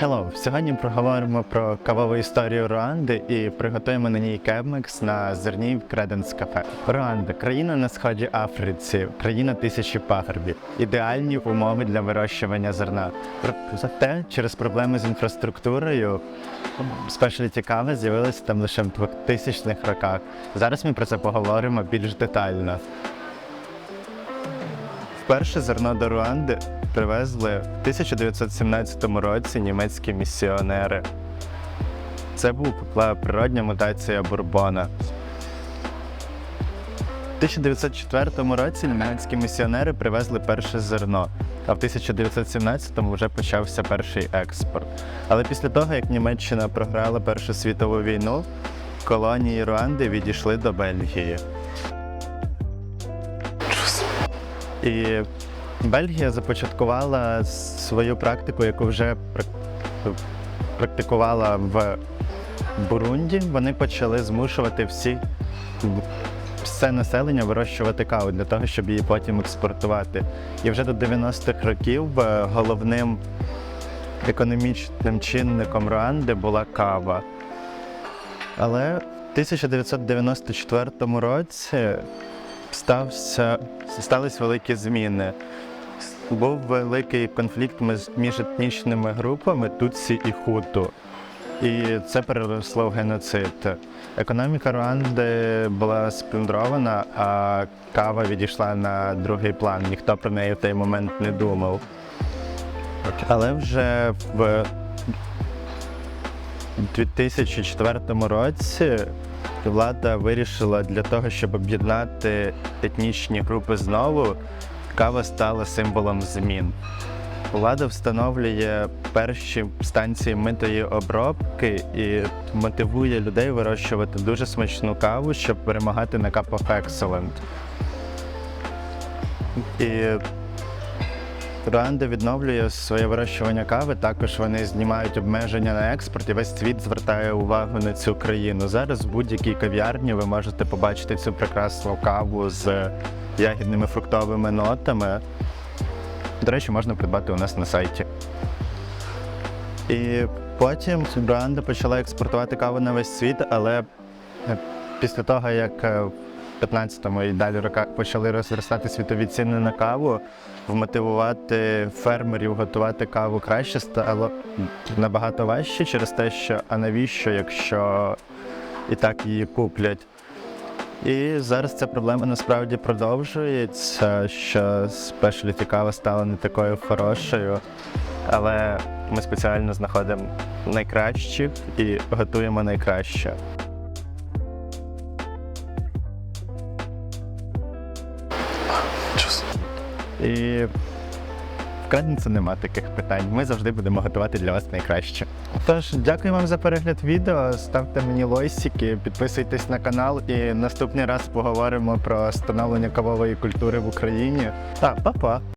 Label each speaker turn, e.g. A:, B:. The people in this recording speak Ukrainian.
A: Hello! Сьогодні проговоримо про кавову історію Руанди і приготуємо на ній кемекс на зерні Креденс кафе. Руанда країна на сході Африці, країна тисячі пагорбів, ідеальні умови для вирощування зерна. Зате через проблеми з інфраструктурою спешліті кави з'явилися там лише в 2000-х роках. Зараз ми про це поговоримо більш детально. Вперше зерно до Руанди привезли в 1917 році німецькі місіонери. Це була природня мутація бурбона. В 1904 році німецькі місіонери привезли перше зерно, а в 1917-му вже почався перший експорт. Але після того, як Німеччина програла Першу світову війну, колонії Руанди відійшли до Бельгії. І Бельгія започаткувала свою практику, яку вже практикувала в Бурунді. Вони почали змушувати всі все населення вирощувати каву для того, щоб її потім експортувати. І вже до 90-х років е, головним економічним чинником Руанди була кава. Але в 1994 році стався, стались великі зміни. Був великий конфлікт між- етнічними групами Тутсі і Хуту. І це переросло в геноцид. Економіка Руанди була сплюндрована, а кава відійшла на другий план. Ніхто про неї в той момент не думав. Але вже в 2004 році влада вирішила для того, щоб об'єднати етнічні групи знову, кава стала символом змін. Влада встановлює перші станції митої обробки і мотивує людей вирощувати дуже смачну каву, щоб перемагати на Cup of. І Руанда відновлює своє вирощування кави. Також вони знімають обмеження на експорт, і весь світ звертає увагу на цю країну. Зараз в будь-якій кав'ярні ви можете побачити цю прекрасну каву з ягідними фруктовими нотами. До речі, можна придбати у нас на сайті. І потім Руанда почала експортувати каву на весь світ, але е, після того, як е, 15-му і далі роках почали розростати світові ціни на каву, вмотивувати фермерів готувати каву краще стало набагато важче через те, що а навіщо, якщо і так її куплять. І зараз ця проблема насправді продовжується, що спешліті кава стала не такою хорошою, але ми спеціально знаходимо найкращих і готуємо найкраще. І в Каденці нема таких питань. Ми завжди будемо готувати для вас найкраще. Тож, дякую вам за перегляд відео. Ставте мені лойсики, підписуйтесь на канал і наступний раз поговоримо про становлення кавової культури в Україні. Та, па-па!